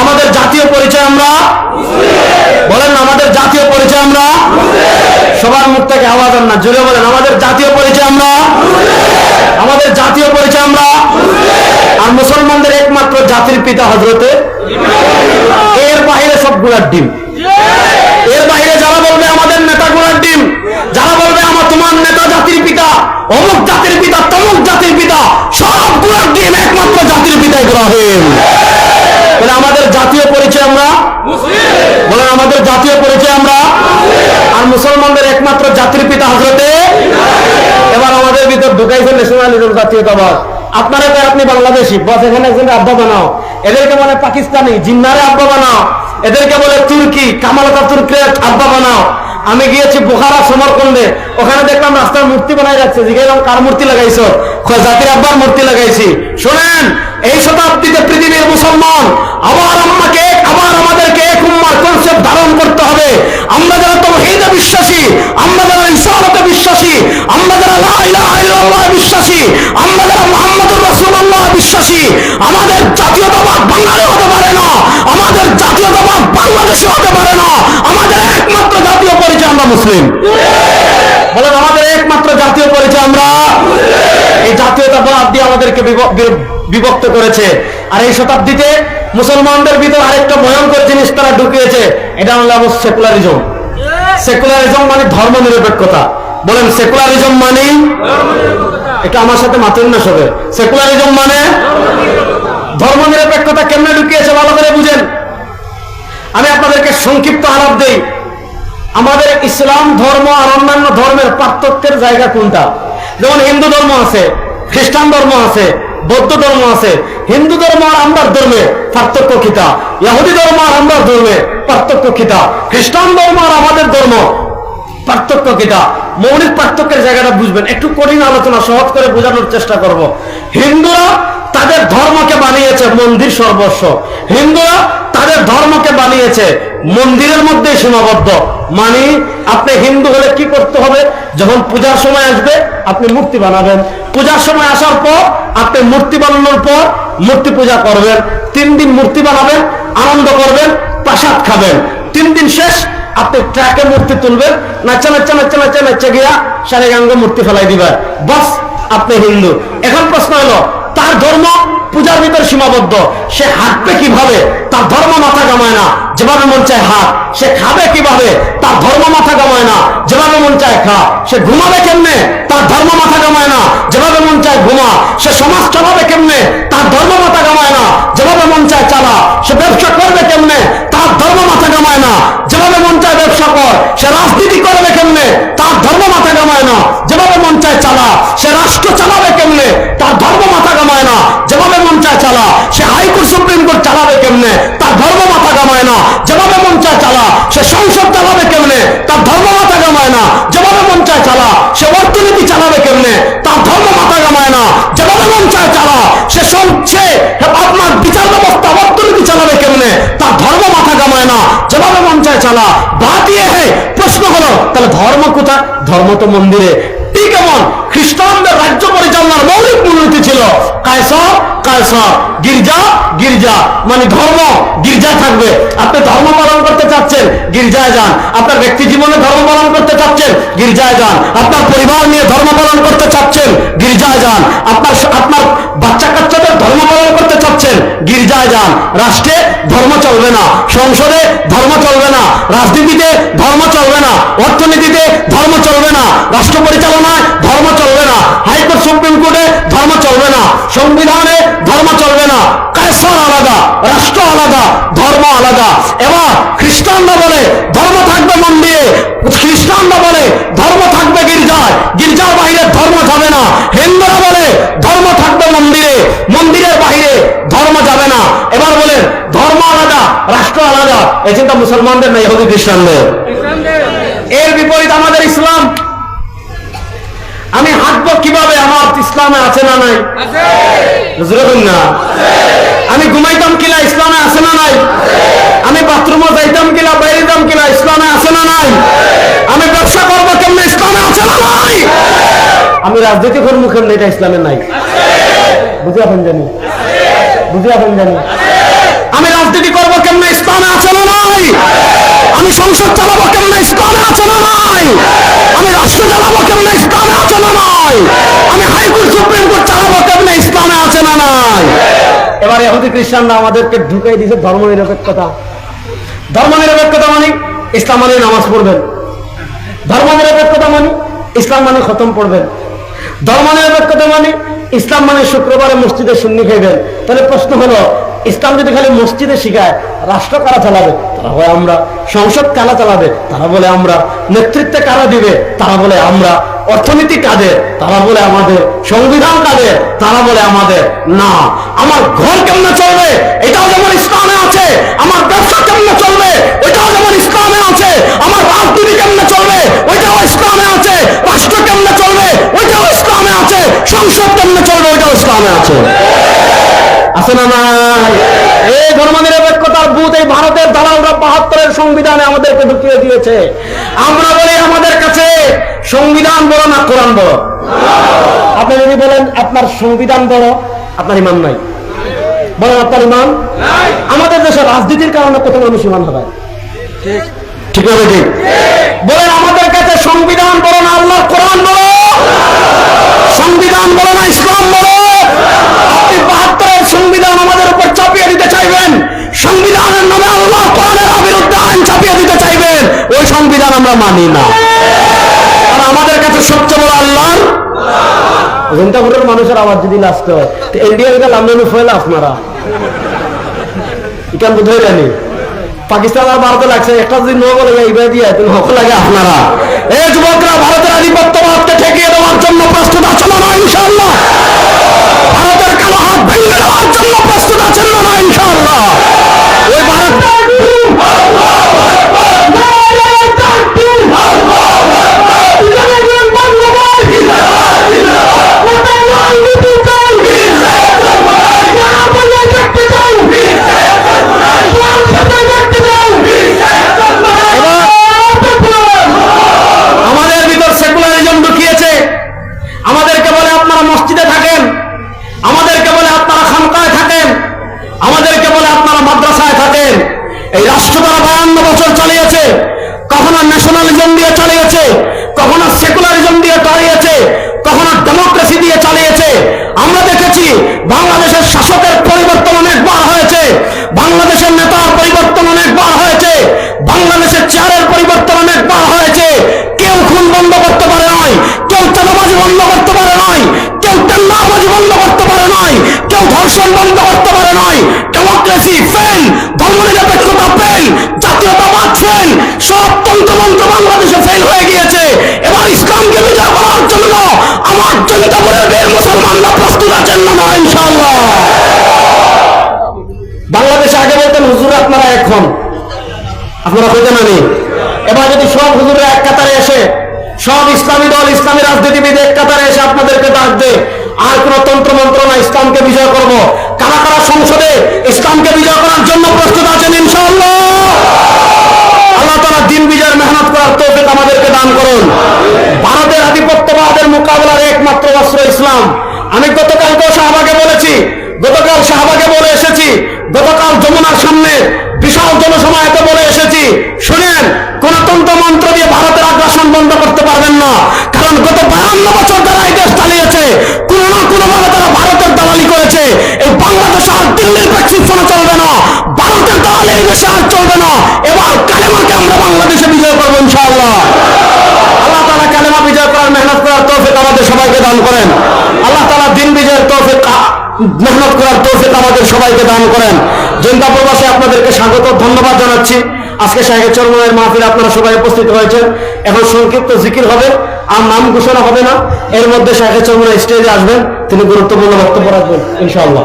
আমাদের জাতীয় পরিচয় আমরা? বলেন আমাদের জাতীয় পরিচয় আমরা? সবার মুখ থেকে আওয়াজ না জুড়ে বলেন, আমাদের জাতীয় পরিচয় আমরা? আমাদের জাতীয় পরিচয় আমরা? আর মুসলমানদের একমাত্র জাতির পিতা হজরতে এর বাইরে সব গুড়ার ডিম এর বাইরে যারা বলবে আমাদের নেতা গুড়ার ডিম যারা বলবে তোমার নেতা জাতির পিতা, অমুক জাতির পিতা, তমুক জাতির পিতা সব গুড়ার ডিম একমাত্র জাতির পিতা ইব্রাহিম। তাহলে আমাদের জাতীয় পরিচয় আমরা? বলেন, আমাদের জাতীয় পরিচয় আমরা? আর মুসলমানদের একমাত্র জাতির পিতা হজরতে এবার আমাদের ভিতর ঢুকাইছে ন্যাশনালিজম জাতীয়তাবাদ। আপনারা তো আপনি বাংলাদেশি। বস, এখানে একজন আব্বা বানাও। এদেরকে বলে পাকিস্তানি। জিন্নারে আব্বা বানাও। এদেরকে বলে তুর্কি। কামালতা তুর্কে আব্বা আমি গিয়েছি বোখারা, সমরকন্দে। ওখানে দেখলাম রাস্তার মূর্তি বানাই যাচ্ছে জিজ্ঞাসা কার মূর্তি লাগাইছো? জাতির আব্বার মূর্তি লাগাইছি। শোনেন, এই শতাব্দীতে পৃথিবীর মুসলমান, আবার আমাকে আবার আমাদেরকে এক উম্মার কনসেপ্ট ধারণ করতে হবে। আমরা যারা তৌহিদে বিশ্বাসী, আমরা যারা ইসলামতে বিশ্বাসী, আমরা যারা লা ইলাহা ইল্লাল্লাহ বিশ্বাসী, আমরা যারা মুহাম্মদুর রাসূলুল্লাহ বিশ্বাসী, আমাদের জাতীয়তাবাদ বাঙালি হতে পারে না, আমাদের জাতীয়তাবাদ বাংলাদেশি হতে পারে না। আমরা মুসলিম। বলেন, আমাদের একমাত্র জাতীয় পরিচয় আমরা। এই জাতীয়তাবাদ দিয়ে আমাদেরকে বিভক্ত করেছে। আর এই শতাব্দীতে মুসলমানদের ভিতর আরেকটা ভয়ঙ্কর জিনিস তারা ঢুকিয়েছে। এটা হলো সেকুলারিজম। সেকুলারিজম মানে ধর্ম নিরপেক্ষতা বলেন, সেকুলারিজম মানে? এটা আমার সাথে মাতুন না সবে। সেকুলারিজম মানে? ধর্ম নিরপেক্ষতা কেমনে ঢুকিয়েছে, ভালো করে বুঝেন। আমি আপনাদেরকে সংক্ষিপ্ত আলাপ দেই। আমাদের ইসলাম ধর্ম আর অন্যান্য ধর্মের পার্থক্যের জায়গা কোনটা? যেমন হিন্দু ধর্ম আছে, খ্রিস্টান ধর্ম আছে, বৌদ্ধ ধর্ম আছে। হিন্দু ধর্ম আর আমরার ধর্মে পার্থক্য খিতা ইহুদি ধর্ম আর আমরার ধর্মে পার্থক্য খিতা খ্রিস্টান ধর্ম আর আমাদের ধর্ম পার্থক্য কিটা মৌলিক পার্থক্যের জায়গাটা বুঝবেন। একটু কঠিন আলোচনা সহজ করে বোঝানোর চেষ্টা করব। হিন্দুরা তাদের ধর্মকে বানিয়েছে মন্দির সর্বস্ব। হিন্দুরা তাদের ধর্মকে বানিয়েছে মন্দিরের মধ্যে সীমাবদ্ধ। মানে আপনি হিন্দু হলে কি করতে হবে? যখন পূজার সময় আসবে, আপনি মূর্তি বানাবেন। পূজার সময় আসার পর, আপনি মূর্তি বানানোর পর মূর্তি পূজা করবেন। তিন দিন মূর্তি বানাবেন, আনন্দ করবেন, প্রাসাদ খাবেন। তিন দিন শেষ, আপনি ট্রাকে মূর্তি তুলবেন, নাচা নাচা নাচা নাচা নাচা গিয়া সারে গাঙ্গ মূর্তি ফেলাই দিবেন। বাস, আপনি হিন্দু। এখন প্রশ্ন হলো তার ধর্ম পূজার ভিতরে সীমাবদ্ধ। সে হাঁটবে কীভাবে? তার ধর্ম মাথা কামায় না। যেভাবে মন চায় হাত সে খাবে কীভাবে? তার ধর্ম মাথা কামায় না। যেভাবে মন চায় খা। সে ঘুমাবে কেমনে? তার ধর্ম মাথা কামায় না। যেভাবে মন চায় ঘুমা। সে সমাজ চালাবে কেমনে? তার ধর্ম মাথা কামায় না। যেভাবে মন চায় চালা। সে ব্যবসা করবে কেমনে? তার ধর্ম মাথা কামায় না। যেভাবে মন চায় ব্যবসা কর। সে রাজনীতি করবে চালা, সে সংসদ চালাবে কেমনে? তার ধর্ম মাথা কামায় না। যেভাবে মন চায় চালা, সে অর্থনীতি চালাবে কেমনে? তার ধর্ম মাথা কামায় না। যেভাবে মন চায় চালা, সে সে আপনার বিচার ব্যবস্থা, অর্থনীতি চালাবে কেমনে? তার ধর্ম মাথা কামায় না। যেভাবে মন চায় চালা বাতিয়ে হে, প্রশ্ন হলো তাহলে ধর্ম কোথায়? ধর্ম তো মন্দিরে। ঠিক এমন খ্রিস্টানদের রাজ্য পরিচালনার কায়সর কায়সর গির্জা গির্জা। মানে ধর্ম, গির্জা থাকবে। আপনি ধর্ম পালন করতে চাচ্ছেন, গির্জায় যান। আপনার ব্যক্তি জীবনে ধর্ম পালন করতে চাচ্ছেন, গির্জায় যান। আপনার পরিবার নিয়ে ধর্ম পালন করতে চাচ্ছেন, গির্জায় যান। আপনার আপনার বাচ্চা কাচ্চাদের ধর্ম পালন করতে চাচ্ছেন, গির্জায় যান। রাষ্ট্রে ধর্ম চলবে না, সংসদে ধর্ম চলবে না, রাজনীতিতে ধর্ম চলবে না, অর্থনীতিতে ধর্ম চলবে না, রাষ্ট্র পরিচালনায় সংবিধানে ধর্ম চলবে না। কায়সর আলাদা রাষ্ট্র আলাদা ধর্ম আলাদা। এবার খ্রিস্টানরা বলে ধর্ম থাকবে মন্দিরে খ্রিস্টানরা বলে ধর্ম থাকবে গির্জায়। গির্জার বাইরে ধর্ম যাবে না। হিন্দুরা বলে ধর্ম থাকবে মন্দিরে। মন্দিরের বাইরে ধর্ম যাবে না। এবার বলেন ধর্ম আলাদা রাষ্ট্র আলাদা। এই চিন্তা মুসলমানদের না ইহুদি খ্রিস্টানদের। এর বিপরীত আমাদের ইসলাম। আমি হাঁটবো কীভাবে? আমার ইসলামে আছে না নাই? না। আমি ঘুমাইতাম কিনা? ইসলামে আছে না নাই? আমি বাথরুমে যাইতাম কিনা? বাইরে যাম কিনা? ইসলামে আছে না নাই? আমি ব্যবসা করব কেমন? ইসলামে আছে না নাই? আমি রাজনীতি করব কেমন? এটা ইসলামের নাই। বুঝে আপনি জানি? বুঝে আপনি জানি? আমি রাজনীতি করব কেমন? ইসলামে আছে না নাই? আমি সংসদ চালাবো কেমন? ইসলামে আছে না নাই? আমি রাষ্ট্র চালাবো কেমন? ইসলামে নাই। আমি হাইকোর্ট, সুপ্রিম কোর্ট চালাবো কেমন? ইসলামে আছে না নাই? খ্রিস্টানরা আমাদেরকে ঢুকাই ধর্ম নিরপেক্ষতা ধর্ম নিরপেক্ষতা মানে ইসলাম মানে নামাজ পড়বেন। ধর্ম নিরপেক্ষতা মানে ইসলাম মানে খতম পড়বেন। ধর্ম নিরপেক্ষতা মানে ইসলাম মানে শুক্রবারে মসজিদে শূন্য খাইবেন। তাহলে প্রশ্ন হলো ইসলাম যদি খালি মসজিদে শিখায়, রাষ্ট্র কারা চালাবে? তারা বলে আমরা। সংসদ কারা চালাবে? তারা বলে আমরা। নেতৃত্বে কারা দিবে? তারা বলে আমরা। অর্থনীতি কাদের? তারা বলে আমাদের। সংবিধান কাদের? তারা বলে আমাদের। না। আমার ঘর কেমন চলবে? এটাও যেমন ইসলামে আছে আমার ব্যবসা কেমনে চলবে ওইটাও যেমন ইসলামে আছে আমার রাজনীতি কেমনে চলবে ওইটাও ইসলামে আছে রাষ্ট্র কেমনে চলবে ওইটাও ইসলামে আছে সংসদ কেমনে চলবে ওইটাও ইসলামে আছে আছে না নাই? এই ধর্ম নিরপেক্ষতার বুথ এই ভারতের দালালরা বাহাত্তরের সংবিধানে আমাদেরকে ঢুকিয়ে দিয়েছে। আমরা বলি আমাদের কাছে সংবিধান বড় না কোরআন বড় আপনি যদি বলেন আপনার সংবিধান বড় আপনার ইমান নাই। বলেন আপনার ইমান আমাদের দেশে রাজনীতির কারণে কত মানুষ ইমান হবে ঠিক। আছে ঠিক। বলেন আমাদের কাছে সংবিধান বড় না আল্লাহ কোরআন বড় সংবিধান বড় না ইসলাম বড় আপনি বাহাত্তরের সংবিধান আমাদের উপর চাপিয়ে দিতে চাইবেন সংবিধানের নামে আল্লাহ কোরআনের বিরুদ্ধে আইন চাপিয়ে দিতে চাইবেন ওই সংবিধান আমরা মানি না আর আমাদের কাছে সবচেয়ে বড় আল্লাহর ঘন্টাপুরের মানুষের আওয়াজ যদি লাস্ট হয়, তো ইন্ডিয়া এটা লামদানি ফেল আপনারা ইকান বোধহয় জানি পাকিস্তান আর ভারতে লাগছে, একটা যদি নো বলে দিয়ে, তুমি হক লাগে আপনারা এ যুবকরা, ভারতের ঠেকিয়ে দেওয়ার জন্য প্রস্তুত আছেন না ভারতের কালো হাত ভেঙে দেওয়ার জন্য প্রস্তুত আছেন না টেন্ডারবাজি বন্ধ করতে পারে নাই, কেউ ধর্ষণ বন্ধ করতে পারে নাই ডেমোক্রেসি ফেল ধর্মনিরপেক্ষতা ফেল জাতীয়তাবাদ ফেল সব তন্ত্রমন্ত্র বাংলাদেশে ফেল হয়ে গিয়েছে। এবার ইসলামকে বিজয় করার জন্য আমার জনতাপুরের বীর মুসলমানরা প্রস্তুত আছেন না ইনশাআল্লাহ। বাংলাদেশে আগে বলতেন, হুজুর, আপনারা এখন। আপনারা হইতে মানি। এবার যদি সব হুজুররা এক কাতারে এসে, সব ইসলামী দল, ইসলামী রাজনীতিবিদ এক কাতারে এসে আপনাদেরকে ডাক দে আর কোন তন্ত্র মন্ত্র না, ইসলামকে বিজয় করব। কারা কারা সংসদে ইসলামকে বিজয় করার জন্য প্রস্তুত আছেন ইনশাআল্লাহ? আল্লাহ তারা দিন বিজয়ের মেহনত করার তৌফিক আমাদেরকে দান করুন। ভারতের আধিপত্যবাদের মোকাবেলার একমাত্র অস্ত্র ইসলাম। আমি গতকালকেও শাহবাগে বলেছি, গতকাল শাহবাগে বলে এসেছি, গতকাল যমুনার সামনে বিশাল জনসমায়তে বলে এসেছি, শুনেন কোন তন্ত্র মন্ত্র দিয়ে ভারতের আগ্রাসন বন্ধ করতে পারবেন না কারণ গত বায়ান্ন বছর তারা এই দেশ চালিয়েছে কোন না কোনো ভাবে তারা ভারতের দালালি করেছে এই বাংলাদেশ আর প্রেসক্রিপশনে চলবে না। ভারতের দালালি এই দেশে আর চলবে না। এবার কালেমাকে আমরা বাংলাদেশে বিজয় করব ইনশাআল্লাহ। আল্লাহ তালা কালেমা বিজয় করার মেহনত করার তৌফিক আমাদের সবাইকে দান করেন। আল্লাহ তালা দিন বিজয়ের তৌফিক মেহনত করার তৌফিক আমাদের সবাইকে দান করেন। জনতা প্রবাসে আপনাদেরকে স্বাগত, ধন্যবাদ জানাচ্ছি। আজকে শাহের চরমের মাহফিল আপনারা সবাই উপস্থিত হয়েছেন। এখন সংক্ষিপ্ত জিকির হবে, আর নাম ঘোষণা হবে না। এর মধ্যে শাহের চরমের স্টেজে আসবেন, তিনি গুরুত্বপূর্ণ বক্তব্য রাখবেন, ইনশাআল্লাহ।